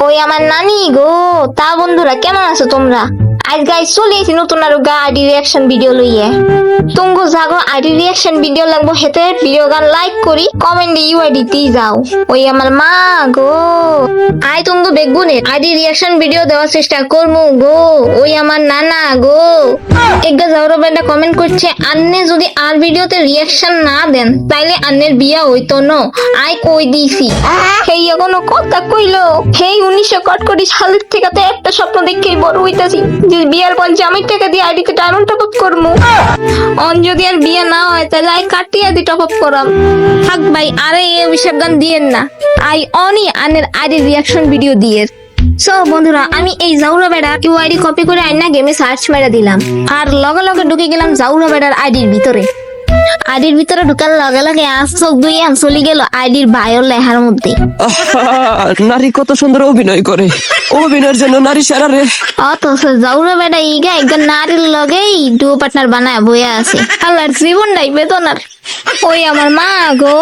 ওই আমার নানি গো। তা বন্ধুরা, কেমন আছো তোমরা? আজ গাই চলে এসি নতুন আরও গা আইডি রিয়াকশন ভিডিও লইয়ে। তুঙ্গো জাগো আইডি রিয়াকশন ভিডিও লাগবো হেতে। ভিডিও গান লাইক করি কমেন্ট ইউআইডি দি যাও। ওই আমার মা গো। আই তুঙ্গো বেগুনে আইডি রিয়াকশন ভিডিও দেওয়ার চেষ্টা করমু গো। ওই আমার নানা গো এগা জাউরো বেটা কমেন্ট করছে, আন্নে যদি আর ভিডিওতে রিয়াকশন না দেন, তাইলে আন্নের বিয়া হইতো ন। আই কই দিছি? সেই এখনও কথা কইলো। সেই উনিশশো কটকটি সালের থেকে তো একটা স্বপ্ন দেখেই বড় হইতাছি। যে বিয়ার পর জামাই টাকা দিয়ে আইডিতে ডায়মন্ড টপ আপ করব অন যদি আর বিয়ে না হয় তাহলে আই কাটিয়ে দি টপ আপ করাম। থাক ভাই, আরে এই অভিশাপ গান দিয়েন না। আই অনই আনের আইডি রিয়াকশন ভিডিও দিয়ে। সো বন্ধুরা আমি এই জাউরা বেড়া কিউ আইডি কপি করে আইনা গেমে সার্চ মেরে দিলাম। আর লগে লগে ঢুকে গেলাম জাউরা বেড়ার আইডির ভিতরে। আইডির ভিতরে ঢুকার লগে লগে চোখ দুই আন চলে গেল আইডির বায়ো লেহার মধ্যে। নারী কত সুন্দর অভিনয় করে। অভিনয়ের জন্য নারী সারা রে। অথচ জাউরা বেটা ইগা একজন নারীর লগেই ডুও পার্টনার বানায় বইয়া আছে। আল্লাহর জীবনটাই বেদনার। ওই আমার মা গো।